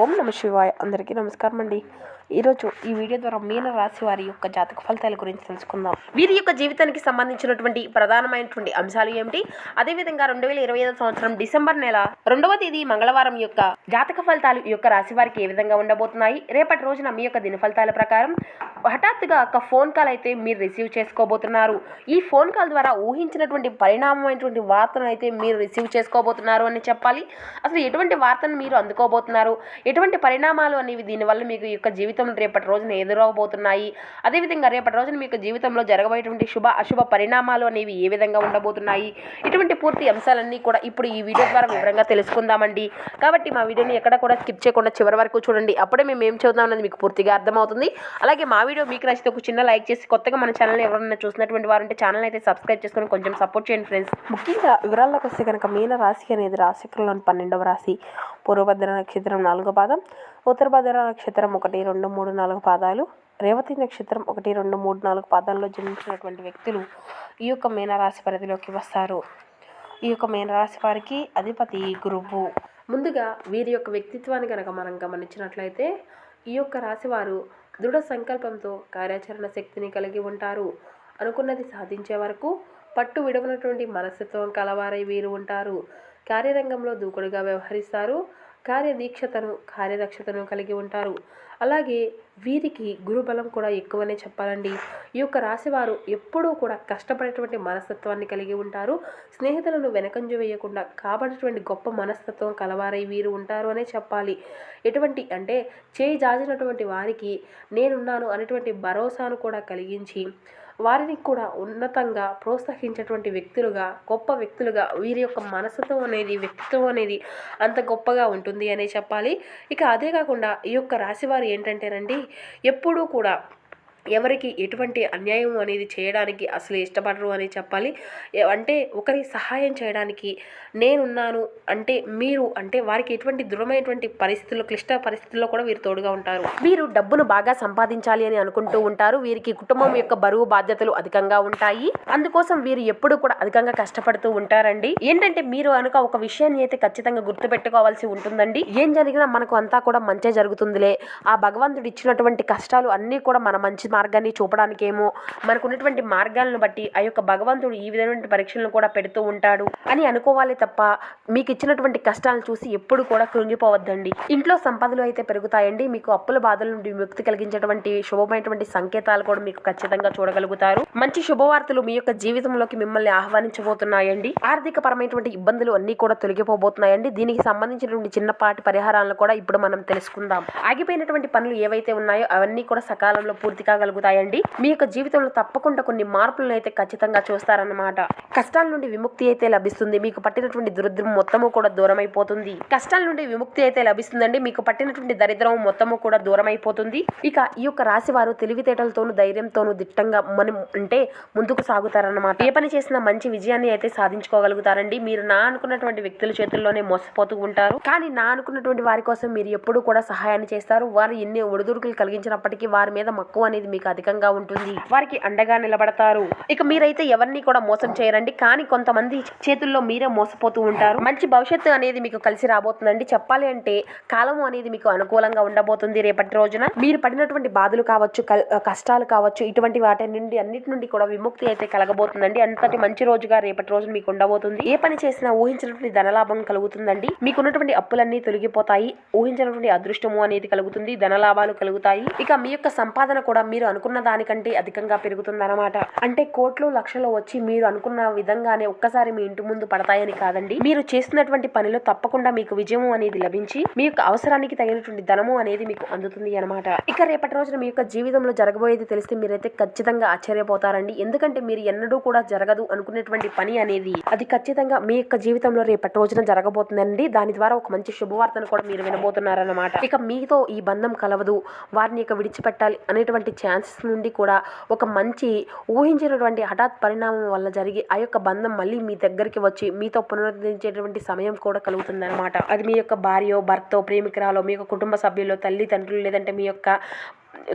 ఓం నమ శివాయ. అందరికీ నమస్కారం అండి. ఈరోజు ఈ వీడియో ద్వారా మీన రాశి వారి యొక్క జాతక ఫలితాల గురించి తెలుసుకుందాం. వీరి యొక్క జీవితానికి సంబంధించినటువంటి ప్రధానమైనటువంటి అంశాలు ఏమిటి? అదేవిధంగా రెండు వేల ఇరవై ఐదు సంవత్సరం డిసెంబర్ నెల రెండవ తేదీ మంగళవారం యొక్క జాతక ఫలితాలు ఈ యొక్క రాశి వారికి ఏ విధంగా ఉండబోతున్నాయి? రేపటి రోజున మీ యొక్క దిన ఫలితాల ప్రకారం హఠాత్తుగా ఒక ఫోన్ కాల్ అయితే మీరు రిసీవ్ చేసుకోబోతున్నారు. ఈ ఫోన్ కాల్ ద్వారా ఊహించినటువంటి పరిణామమైనటువంటి వార్తను అయితే మీరు రిసీవ్ చేసుకోబోతున్నారు అని చెప్పాలి. అసలు ఎటువంటి వార్తను మీరు అందుకోబోతున్నారు? ఎటువంటి పరిణామాలు అనేవి దీనివల్ల మీకు యొక్క జీవితం రేపటి రోజున ఎదురవబోతున్నాయి? అదేవిధంగా రేపటి రోజున మీకు జీవితంలో జరగబోయేటువంటి శుభ అశుభ పరిణామాలు అనేవి ఏ విధంగా ఉండబోతున్నాయి? ఇటువంటి పూర్తి అంశాలన్నీ కూడా ఇప్పుడు ఈ వీడియో ద్వారా వివరంగా తెలుసుకుందామండి. కాబట్టి మా వీడియోని ఎక్కడ కూడా స్కిప్ చేయకుండా చివరి వరకు చూడండి. అప్పుడే మేము ఏం చదువుతాం అనేది మీకు పూర్తిగా అర్థమవుతుంది. అలాగే మా వీడియో మీకు నచ్చితే ఒక చిన్న లైక్ చేసి కొత్తగా మన ఛానల్ ఎవరైనా చూసినటువంటి వారు అంటే ఛానల్ అయితే సబ్స్క్రైబ్ చేసుకొని కొంచెం సపోర్ట్ చేయండి ఫ్రెండ్స్. ముఖ్యంగా వివరాల్లోకి వస్తే కనుక మీన రాశి అనేది రాశికులలోని పన్నెండవ రాశి. పూర్వభద్ర నక్షత్రం నాలుగో పాదం ఉత్తరభద్ర నక్షత్రం ఒకటి రెండు మూడు నాలుగు పాదాలు రేవతి నక్షత్రం ఒకటి రెండు మూడు నాలుగు పాదాల్లో జన్మించినటువంటి వ్యక్తులు ఈ యొక్క మీనరాశి పరిధిలోకి వస్తారు. ఈ యొక్క మీనరాశి వారికి అధిపతి గురువు. ముందుగా వీరి యొక్క వ్యక్తిత్వాన్ని కనుక మనం గమనించినట్లయితే ఈ యొక్క రాశి వారు దృఢ సంకల్పంతో కార్యాచరణ శక్తిని కలిగి ఉంటారు. అనుకున్నది సాధించే వరకు పట్టు విడవనటువంటి మనస్తత్వం కలవారై వీరు ఉంటారు. కార్యరంగంలో దూకుడుగా వ్యవహరిస్తారు. కార్యదీక్షతను కార్యదక్షతను కలిగి ఉంటారు. అలాగే వీరికి గురుబలం కూడా ఎక్కువనే చెప్పాలండి. ఈ యొక్క రాశివారు ఎప్పుడూ కూడా కష్టపడేటువంటి మనస్తత్వాన్ని కలిగి ఉంటారు. స్నేహితులను వెనకంజు వేయకుండా కాబడినటువంటి గొప్ప మనస్తత్వం కలవారై వీరు ఉంటారు అనే చెప్పాలి. ఎటువంటి అంటే చేయి జాజినటువంటి వారికి నేనున్నాను అనేటువంటి భరోసాను కూడా కలిగించి వారిని కూడా ఉన్నతంగా ప్రోత్సహించేటువంటి వ్యక్తులుగా గొప్ప వ్యక్తులుగా వీరి యొక్క మనసుతో అనేది వ్యక్తిత్వం అనేది అంత గొప్పగా ఉంటుంది అనే చెప్పాలి. ఇక అదే కాకుండా ఈ యొక్క రాశివారు ఏంటంటేనండి ఎప్పుడూ కూడా ఎవరికి ఎటువంటి అన్యాయం అనేది చేయడానికి అసలు ఇష్టపడరు అని చెప్పాలి. అంటే ఒకరి సహాయం చేయడానికి నేనున్నాను అంటే మీరు అంటే వారికి ఎటువంటి దృఢమైనటువంటి పరిస్థితుల్లో క్లిష్ట పరిస్థితుల్లో కూడా వీరు తోడుగా ఉంటారు. వీరు డబ్బును బాగా సంపాదించాలి అని అనుకుంటూ ఉంటారు. వీరికి కుటుంబం యొక్క బరువు బాధ్యతలు అధికంగా ఉంటాయి. అందుకోసం వీరు ఎప్పుడు కూడా అధికంగా కష్టపడుతూ ఉంటారండి. ఏంటంటే మీరు అనుక ఒక విషయాన్ని అయితే ఖచ్చితంగా గుర్తుపెట్టుకోవాల్సి ఉంటుందండి. ఏం జరిగినా మనకు అంతా కూడా మంచే జరుగుతుందిలే. ఆ భగవంతుడు ఇచ్చినటువంటి కష్టాలు అన్నీ కూడా మన మంచి మార్గాన్ని చూపడానికేమో మనకున్నటువంటి మార్గాలను బట్టి ఆ యొక్క భగవంతుడు ఈ విధమైన పరీక్షలను కూడా పెడుతూ ఉంటాడు అని అనుకోవాలి తప్ప మీకు ఇచ్చినటువంటి కష్టాలను చూసి ఎప్పుడు కూడా కృంగిపోవద్దండి. ఇంట్లో సంపదలు అయితే పెరుగుతాయండి. మీకు అప్పుల బాధల నుండి విముక్తి కలిగించేటువంటి శుభమైనటువంటి సంకేతాలు కూడా మీకు ఖచ్చితంగా చూడగలుగుతారు. మంచి శుభవార్తలు మీ యొక్క జీవితంలోకి మిమ్మల్ని ఆహ్వానించబోతున్నాయండి. ఆర్థిక పరమైనటువంటి ఇబ్బందులు అన్ని కూడా తొలగిపోబోతున్నాయండి. దీనికి సంబంధించినటువంటి చిన్నపాటి పరిహారాలను కూడా ఇప్పుడు మనం తెలుసుకుందాం. ఆగిపోయినటువంటి పనులు ఏవైతే ఉన్నాయో అవన్నీ కూడా సకాలంలో పూర్తి కలుగుతాయండి మీ యొక్క జీవితంలో తప్పకుండా కొన్ని మార్పులను అయితే ఖచ్చితంగా చూస్తారన్నమాట. కష్టాల నుండి విముక్తి అయితే లభిస్తుంది. మీకు పట్టినటువంటి దురిద్రం మొత్తము కూడా దూరం అయిపోతుంది కష్టాల నుండి విముక్తి అయితే లభిస్తుందండి. మీకు పట్టినటువంటి దరిద్రం మొత్తము కూడా దూరం అయిపోతుంది ఇక ఈ యొక్క రాశి వారు తెలివితేటలతోనూ ధైర్యంతోనూ దిట్టంగా మనం అంటే ముందుకు సాగుతారన్నమాట. ఏ పని చేసినా మంచి విజయాన్ని అయితే సాధించుకోగలుగుతారండి. మీరు నా అనుకున్నటువంటి వ్యక్తుల చేతుల్లోనే మోసపోతూ ఉంటారు. కానీ నా అనుకున్నటువంటి వారి కోసం మీరు ఎప్పుడూ కూడా సహాయాన్ని చేస్తారు. వారు ఎన్ని ఒడిదుడుకులు కలిగించినప్పటికీ వారి మీద మక్కువ అనేది మీకు అధికంగా ఉంటుంది. వారికి అండగా నిలబడతారు. ఇక మీరైతే ఎవరిని కూడా మోసం చేయరండి. కానీ కొంతమంది చేతుల్లో మీరే మోసపోతూ ఉంటారు. మంచి భవిష్యత్తు అనేది మీకు కలిసి రాబోతుందండి. చెప్పాలి అంటే కాలము అనేది మీకు అనుకూలంగా ఉండబోతుంది రేపటి రోజున. మీరు పడినటువంటి బాధలు కావచ్చు కల్- కష్టాలు కావచ్చు ఇటువంటి వాటి నుండి అన్నిటి నుండి కూడా విముక్తి అయితే కలగబోతుందండి. అంతటి మంచి రోజుగా రేపటి రోజున మీకు ఉండబోతుంది. ఏ పని చేసినా ఊహించినటువంటి ధనలాభం కలుగుతుందండి. మీకున్నటువంటి అప్పులన్నీ తొలగిపోతాయి. ఊహించినటువంటి అదృష్టము అనేది కలుగుతుంది. ధనలాభాలు కలుగుతాయి. ఇక మీ యొక్క సంపాదన కూడా మీరు అనుకున్న దానికంటే అధికంగా పెరుగుతుందన్నమాట. అంటే కోట్లు లక్షలు వచ్చి మీరు అనుకున్న విధంగానే ఒక్కసారి మీ ఇంటి ముందు పడతాయని కాదండి. మీరు చేస్తున్నటువంటి పనిలో తప్పకుండా మీకు విజయం అనేది లభించి మీ యొక్క అవసరానికి తగినటువంటి ధనము అనేది మీకు అందుతుంది అనమాట ఇక రేపటి రోజున మీ యొక్క జీవితంలో జరగబోయేది తెలిస్తే మీరైతే ఖచ్చితంగా ఆశ్చర్యపోతారండి. ఎందుకంటే మీరు ఎన్నడూ కూడా జరగదు అనుకునేటువంటి పని అనేది అది ఖచ్చితంగా మీ యొక్క జీవితంలో రేపటి రోజున జరగబోతుందండి. దాని ద్వారా ఒక మంచి శుభవార్తను కూడా మీరు వినబోతున్నారన్నమాట. ఇక మీతో ఈ బంధం కలవదు. వారిని ఇక విడిచిపెట్టాలి అనేటువంటి ఛాన్సెస్ నుండి కూడా ఒక మంచి ఊహించినటువంటి హఠాత్ పరిణామం వల్ల జరిగి ఆ యొక్క బంధం మళ్ళీ మీ దగ్గరికి వచ్చి మీతో పునరుద్ధరించేటువంటి సమయం కూడా కలుగుతుందన్నమాట. అది మీ యొక్క భార్యో భర్తో ప్రేమికురాలో మీ యొక్క కుటుంబ సభ్యులు తల్లిదండ్రులు లేదంటే మీ యొక్క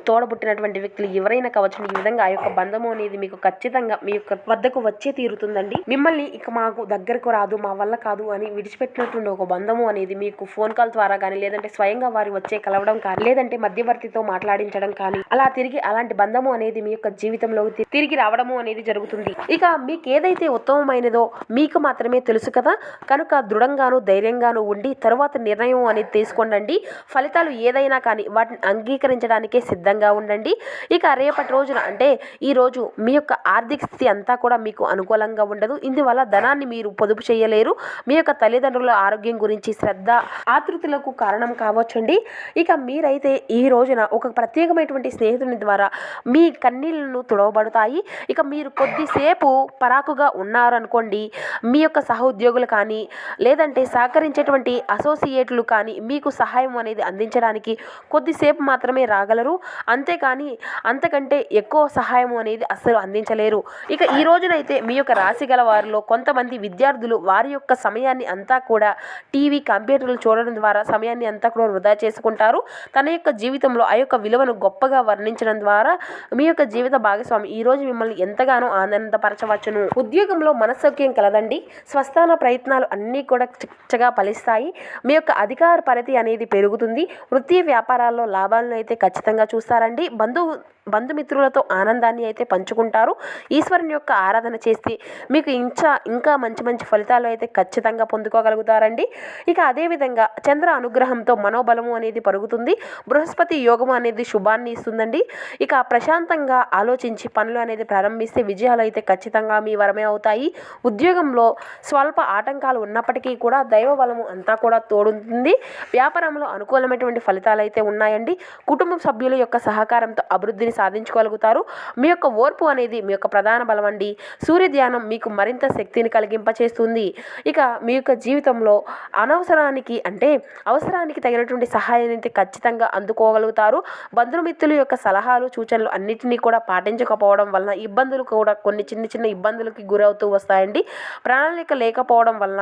తోడబుట్టినటువంటి వ్యక్తులు ఎవరైనా కావచ్చు ఈ విధంగా ఆ యొక్క బంధము అనేది మీకు ఖచ్చితంగా మీ యొక్క వద్దకు వచ్చే తీరుతుందండి. మిమ్మల్ని ఇక మాకు దగ్గరకు రాదు మా వల్ల కాదు అని విడిచిపెట్టినటువంటి ఒక బంధము అనేది మీకు ఫోన్ కాల్ ద్వారా కానీ లేదంటే స్వయంగా వారి వచ్చే కలవడం కానీ లేదంటే మధ్యవర్తితో మాట్లాడించడం కానీ అలా తిరిగి అలాంటి బంధము అనేది మీ యొక్క జీవితంలో తిరిగి రావడము అనేది జరుగుతుంది. ఇక మీకు ఏదైతే ఉత్తమమైనదో మీకు మాత్రమే తెలుసు కదా. కనుక దృఢంగాను ధైర్యంగాను ఉండి తరువాత నిర్ణయం అనేది తీసుకోండి ఫలితాలు ఏదైనా కానీ వాటిని అంగీకరించడానికే సిద్ధంగా ఉండండి. ఇక రేపటి రోజున అంటే ఈ రోజు మీ యొక్క ఆర్థిక స్థితి అంతా కూడా మీకు అనుకూలంగా ఉండదు. ఇందువల్ల ధనాన్ని మీరు పొదుపు చేయలేరు. మీ యొక్క తల్లిదండ్రుల ఆరోగ్యం గురించి శ్రద్ధ ఆతృతులకు కారణం కావచ్చండి. ఇక మీరైతే ఈ రోజున ఒక ప్రత్యేకమైనటువంటి స్నేహితుని ద్వారా మీ కన్నీళ్ళను తుడవబడతాయి. ఇక మీరు కొద్దిసేపు పరాకుగా ఉన్నారనుకోండి మీ యొక్క సహోద్యోగులు కానీ లేదంటే సహకరించేటువంటి అసోసియేట్లు కానీ మీకు సహాయం అనేది అందించడానికి కొద్దిసేపు మాత్రమే రాగలరు. అంతేకాని అంతకంటే ఎక్కువ సహాయం అనేది అస్సలు అందించలేరు. ఇక ఈ రోజునైతే మీ యొక్క రాశి గల వారిలో కొంతమంది విద్యార్థులు వారి యొక్క సమయాన్ని అంతా కూడా టీవీ కంప్యూటర్లు చూడడం ద్వారా సమయాన్ని అంతా కూడా వృధా చేసుకుంటారు. తన యొక్క జీవితంలో ఆ యొక్క విలువను గొప్పగా వర్ణించడం ద్వారా మీ యొక్క జీవిత భాగస్వామి ఈ రోజు మిమ్మల్ని ఎంతగానో ఆనందపరచవచ్చును. ఉద్యోగంలో మనస్సౌక్యం కలదండి. స్వస్థాన ప్రయత్నాలు అన్నీ కూడా చక్కగా ఫలిస్తాయి. మీ యొక్క అధికార పరిధి అనేది పెరుగుతుంది. వృత్తి వ్యాపారాల్లో లాభాలను అయితే ఖచ్చితంగా చూస్తారండి. బంధువు బంధుమిత్రులతో ఆనందాన్ని అయితే పంచుకుంటారు. ఈశ్వరుని యొక్క ఆరాధన చేస్తే మీకు ఇంకా ఇంకా మంచి మంచి ఫలితాలు అయితే ఖచ్చితంగా పొందుకోగలుగుతారండి. ఇక అదేవిధంగా చంద్ర అనుగ్రహంతో మనోబలము అనేది పరుగుతుంది. బృహస్పతి యోగము అనేది శుభాన్ని ఇస్తుందండి. ఇక ప్రశాంతంగా ఆలోచించి పనులు అనేది ప్రారంభిస్తే విజయాలు అయితే ఖచ్చితంగా మీ వరమే అవుతాయి. ఉద్యోగంలో స్వల్ప ఆటంకాలు ఉన్నప్పటికీ కూడా దైవ బలము అంతా కూడా తోడుంటుంది వ్యాపారంలో అనుకూలమైనటువంటి ఫలితాలు అయితే ఉన్నాయండి. కుటుంబ సభ్యుల యొక్క సహకారంతో అభివృద్ధిని సాధించుకోగలుగుతారు మీ యొక్క ఓర్పు అనేది మీ యొక్క ప్రధాన బలం అండి సూర్య ధ్యానం మీకు మరింత శక్తిని కలిగింపచేస్తుంది. ఇక మీ యొక్క జీవితంలో అనవసరానికి అంటే అవసరానికి తగినటువంటి సహాయాన్ని అయితే ఖచ్చితంగా అందుకోగలుగుతారు. బంధుమిత్రుల యొక్క సలహాలు సూచనలు అన్నిటినీ కూడా పాటించకపోవడం వలన ఇబ్బందులు కూడా కొన్ని చిన్న చిన్న ఇబ్బందులకి గురవుతూ వస్తాయండి. ప్రణాళిక లేకపోవడం వలన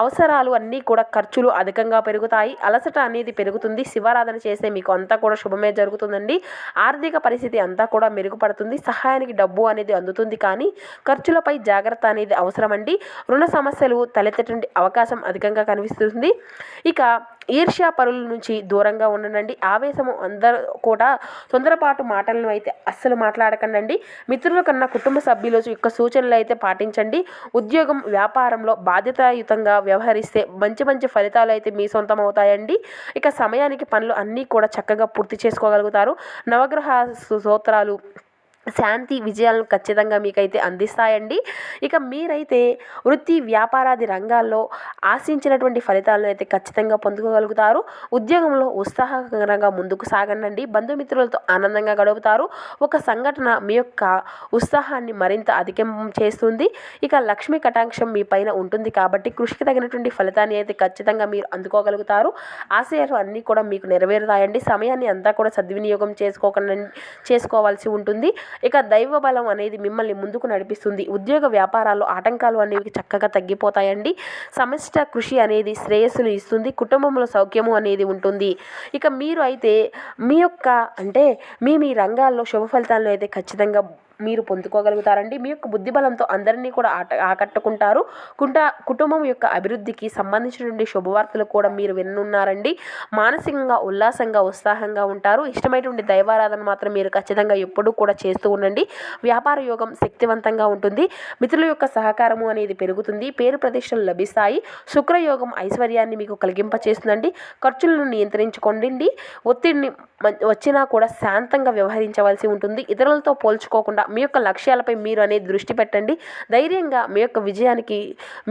అవసరాలు అన్నీ కూడా ఖర్చులు అధికంగా పెరుగుతాయి. అలసట అనేది పెరుగుతుంది. శివారాధన చేస్తే మీకు అంతా కూడా శుభమే జరుగుతుందండి. ఆర్థిక పరిస్థితి అంతా కూడా మెరుగుపడుతుంది. సహాయానికి డబ్బు అనేది అందుతుంది కానీ ఖర్చులపై జాగ్రత్త అనేది అవసరమండి. రుణ సమస్యలు తలెత్తటువంటి అవకాశం అధికంగా కనిపిస్తుంది. ఇక ఈర్ష్యా పరుల నుంచి దూరంగా ఉండనండి. ఆవేశము అందరూ కూడా తొందరపాటు మాటలను అయితే అస్సలు మాట్లాడకండి మిత్రుల కన్నా కుటుంబ సభ్యుల యొక్క సూచనలు అయితే పాటించండి. ఉద్యోగం వ్యాపారంలో బాధ్యతాయుతంగా వ్యవహరిస్తే మంచి మంచి ఫలితాలు అయితే మీ సొంతం అవుతాయండి ఇక సమయానికి పనులు అన్నీ కూడా చక్కగా పూర్తి చేసుకోగలుగుతారు. నవగ్రహ స్తోత్రాలు శాంతి విజయాలను ఖచ్చితంగా మీకైతే అందిస్తాయండి. ఇక మీరైతే వృత్తి వ్యాపారాది రంగాల్లో ఆశించినటువంటి ఫలితాలను అయితే ఖచ్చితంగా పొందుకోగలుగుతారు. ఉద్యోగంలో ఉత్సాహకరంగా ముందుకు సాగండి బంధుమిత్రులతో ఆనందంగా గడుపుతారు. ఒక సంఘటన మీ యొక్క ఉత్సాహాన్ని మరింత అధికం చేస్తుంది. ఇక లక్ష్మీ కటాక్షం మీ పైన ఉంటుంది కాబట్టి కృషికి తగినటువంటి ఫలితాన్ని అయితే ఖచ్చితంగా మీరు అందుకోగలుగుతారు. ఆశయాలు అన్నీ కూడా మీకు నెరవేరుతాయండి. సమయాన్ని అంతా కూడా సద్వినియోగం చేసుకోకుండా చేసుకోవాల్సి ఉంటుంది. ఇక దైవ బలం అనేది మిమ్మల్ని ముందుకు నడిపిస్తుంది. ఉద్యోగ వ్యాపారాల్లో ఆటంకాలు అనేవి చక్కగా తగ్గిపోతాయండి. సమిష్ట కృషి అనేది శ్రేయస్సును ఇస్తుంది. కుటుంబంలో సౌఖ్యము అనేది ఉంటుంది. ఇక మీరు అయితే మీ యొక్క అంటే మీ మీ రంగాల్లో శుభ ఫలితాలను అయితే ఖచ్చితంగా మీరు పొందుకోగలుగుతారండి. మీ యొక్క బుద్ధి బలంతో అందరినీ కూడా ఆట ఆకట్టుకుంటారు. కుంట కుటుంబం యొక్క అభివృద్ధికి సంబంధించినటువంటి శుభవార్తలు కూడా మీరు వినున్నారండి మానసికంగా ఉల్లాసంగా ఉత్సాహంగా ఉంటారు. ఇష్టమైనటువంటి దైవారాధన మాత్రం మీరు ఖచ్చితంగా ఎప్పుడూ కూడా చేస్తూ ఉండండి. వ్యాపార యోగం శక్తివంతంగా ఉంటుంది. మిత్రుల యొక్క సహకారము అనేది పెరుగుతుంది. పేరు ప్రతిష్టలు లభిస్తాయి. శుక్రయోగం ఐశ్వర్యాన్ని మీకు కలిగింపచేస్తుందండి. ఖర్చులను నియంత్రించుకోండి. ఒత్తిడిని మ- వచ్చినా కూడా శాంతంగా వ్యవహరించవలసి ఉంటుంది. ఇతరులతో పోల్చుకోకుండా మీ యొక్క లక్ష్యాలపై మీరు అనేది దృష్టి పెట్టండి. ధైర్యంగా మీ యొక్క విజయానికి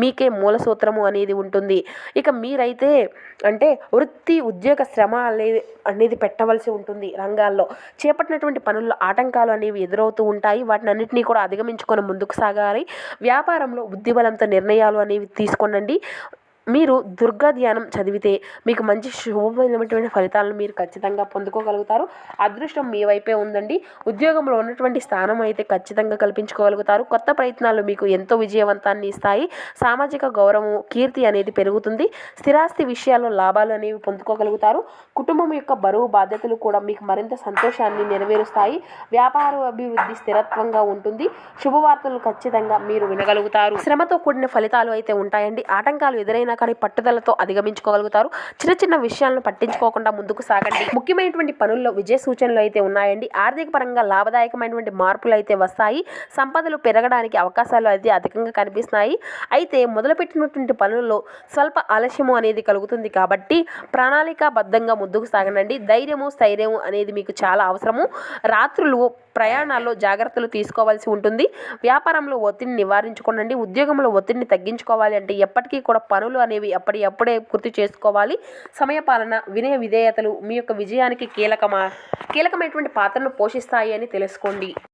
మీకే మూల సూత్రము అనేది ఉంటుంది. ఇక మీరైతే అంటే వృత్తి ఉద్యోగ శ్రమ అనేది అనేది పెట్టవలసి ఉంటుంది రంగాల్లో. చేపట్టినటువంటి పనుల్లో ఆటంకాలు అనేవి ఎదురవుతూ ఉంటాయి. వాటిని అన్నింటినీ కూడా అధిగమించుకొని ముందుకు సాగాలి. వ్యాపారంలో బుద్ధిబలంతో నిర్ణయాలు అనేవి తీసుకోనండి. మీరు దుర్గా ధ్యానం చదివితే మీకు మంచి శుభమైనటువంటి ఫలితాలను మీరు ఖచ్చితంగా పొందుకోగలుగుతారు. అదృష్టం మీ వైపే ఉందండి. ఉద్యోగంలో ఉన్నటువంటి స్థానం అయితే ఖచ్చితంగా కల్పించుకోగలుగుతారు. కొత్త ప్రయత్నాలు మీకు ఎంతో విజయవంతాన్ని ఇస్తాయి. సామాజిక గౌరవం కీర్తి అనేది పెరుగుతుంది. స్థిరాస్తి విషయాల్లో లాభాలు అనేవి పొందుకోగలుగుతారు. కుటుంబం యొక్క బరువు బాధ్యతలు కూడా మీకు మరింత సంతోషాన్ని నెరవేరుస్తాయి. వ్యాపార అభివృద్ధి స్థిరత్వంగా ఉంటుంది. శుభవార్తలు ఖచ్చితంగా మీరు వినగలుగుతారు. శ్రమతో కూడిన ఫలితాలు అయితే ఉంటాయండి. ఆటంకాలు ఎదురైన కానీ పట్టుదలతో అధిగమించుకోగలుగుతారు. చిన్న చిన్న విషయాలను పట్టించుకోకుండా ముందుకు సాగండి. ముఖ్యమైనటువంటి పనుల్లో విజయ సూచనలు అయితే ఉన్నాయండి. ఆర్థిక పరంగా లాభదాయకమైనటువంటి మార్పులు అయితే వస్తాయి. సంపదలు పెరగడానికి అవకాశాలు అయితే అధికంగా కనిపిస్తున్నాయి. అయితే మొదలుపెట్టినటువంటి పనుల్లో స్వల్ప ఆలస్యము అనేది కలుగుతుంది కాబట్టి ప్రణాళికాబద్ధంగా ముందుకు సాగనండి. ధైర్యము స్థైర్యము అనేది మీకు చాలా అవసరము. రాత్రులు ప్రయాణాల్లో జాగ్రత్తలు తీసుకోవాల్సి ఉంటుంది. వ్యాపారంలో ఒత్తిడిని నివారించుకోనండి. ఉద్యోగంలో ఒత్తిడిని తగ్గించుకోవాలి అంటే ఎప్పటికీ కూడా పనులు అనేవి అప్పటి అప్పుడే పూర్తి చేసుకోవాలి. సమయపాలన వినయ విధేయతలు మీ యొక్క విజయానికి కీలకమా కీలకమైనటువంటి పాత్రను పోషిస్తాయి అని తెలుసుకోండి.